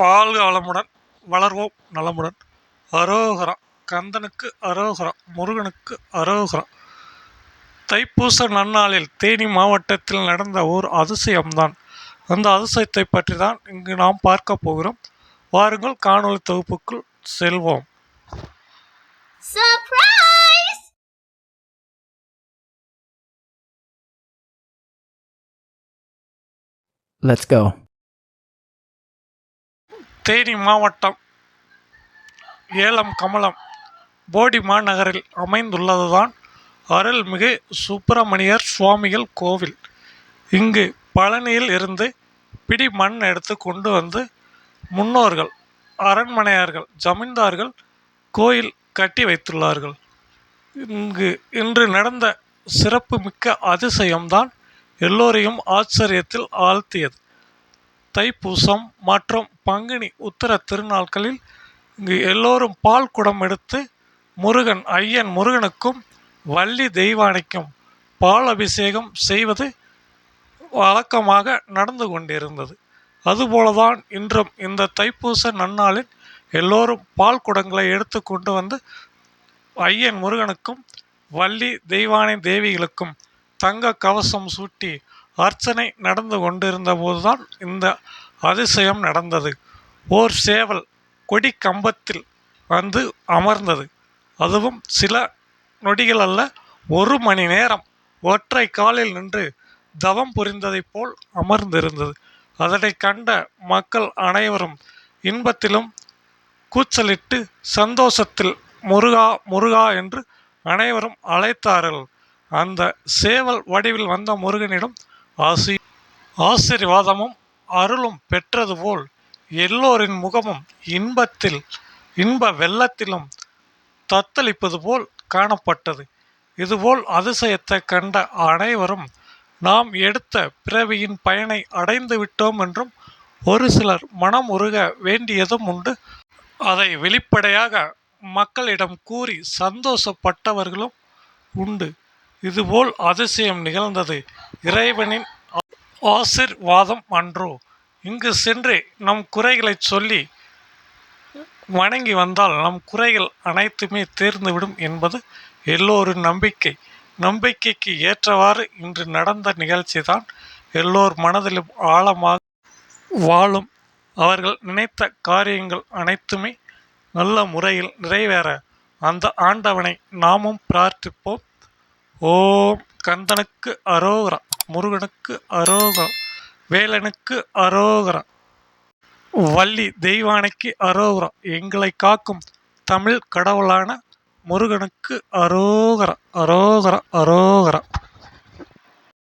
வாழ்க வளமுடன் வளர்வோம் நலமுடன். அரோகரா கந்தனுக்கு அரோகரா முருகனுக்கு அரோகரா. தைப்பூச நன்னாளில் தேனி மாவட்டத்தில் நடந்த ஓர் அதிசயம்தான். அந்த அதிசயத்தை பற்றி தான் இங்கு நாம் பார்க்க போகிறோம். வாருங்கள் காணொளி தொகுப்புக்குள் செல்வோம். Surprise! Let's go. தேனி மாவட்டம் ஏலம் கமலம் போடி மாநகரில் அமைந்துள்ளதுதான் அருள்மிகு சுப்பிரமணியர் சுவாமிகள் கோவில். இங்கு பழனியில் இருந்து பிடி மண் எடுத்து கொண்டு வந்து முன்னோர்கள் அரண்மனையார்கள் ஜமீன்தார்கள் கோயில் கட்டி வைத்துள்ளார்கள். இங்கு இன்று நடந்த சிறப்புமிக்க அதிசயம்தான் எல்லோரையும் ஆச்சரியத்தில் ஆழ்த்தியது. தைப்பூசம் மற்றும் பங்குனி உத்தர திருநாட்களில் இங்கு எல்லோரும் பால் குடம் எடுத்து முருகன் ஐயன் முருகனுக்கும் வள்ளி தெய்வானைக்கும் பால் அபிஷேகம் செய்வது வழக்கமாக நடந்து கொண்டிருந்தது. அதுபோலதான் இன்றும் இந்த தைப்பூச நன்னாளில் எல்லோரும் பால் குடங்களை எடுத்து கொண்டு வந்து ஐயன் முருகனுக்கும் வள்ளி தெய்வானை தேவிகளுக்கும் தங்க கவசம் சூட்டி அர்ச்சனை நடந்து கொண்டிருந்தபோதுதான் இந்த அதிசயம் நடந்தது. ஓர் சேவல் கொடி கம்பத்தில் வந்து அமர்ந்தது. அதுவும் சில நொடிகள் அல்ல ஒரு மணி நேரம் ஒற்றை காலில் நின்று தவம் புரிந்ததைப் போல் அமர்ந்திருந்தது. அதனை கண்ட மக்கள் அனைவரும் இன்பத்திலும் கூச்சலிட்டு சந்தோஷத்தில் முருகா முருகா என்று அனைவரும் அழைத்தார்கள். அந்த சேவல் வடிவில் வந்த முருகனிடம் ஆசி ஆசீர்வாதமும் அருளும் பெற்றது போல் எல்லோரின் முகமும் இன்பத்தில் இன்ப வெள்ளத்திலும் தத்தளிப்பது போல் காணப்பட்டது. இதுபோல் அதிசயத்தை கண்ட அனைவரும் நாம் எடுத்த பிறவியின் பயனை அடைந்து விட்டோம் என்றும் ஒரு சிலர் மனம் உருக வேண்டியதும் உண்டு. அதை வெளிப்படையாக மக்களிடம் கூறி சந்தோஷப்பட்டவர்களும் உண்டு. இதுபோல் அதிசயம் நிகழ்ந்தது. இறைவனின் ஆசிர்வாதம் அன்றோ. இங்கு சென்று நம் குறைகளை சொல்லி வணங்கி வந்தால் நம் குறைகள் அனைத்துமே தீர்ந்துவிடும் என்பது எல்லோரின் நம்பிக்கை. நம்பிக்கைக்கு ஏற்றவாறு இன்று நடந்த நிகழ்ச்சி தான் எல்லோர் மனதிலும் ஆழமாக வாழும். அவர்கள் நினைத்த காரியங்கள் அனைத்துமே நல்ல முறையில் நிறைவேற. அந்த ஆண்டவனை நாமும் பிரார்த்திப்போம். ஓம் கந்தனுக்கு அரோகரா முருகனுக்கு அரோகரா வேலனுக்கு அரோகரா. வள்ளி தெய்வானைக்கு அரோகரா எங்களை காக்கும் தமிழ் கடவுளான முருகனுக்கு அரோகரா அரோகரா அரோகரா.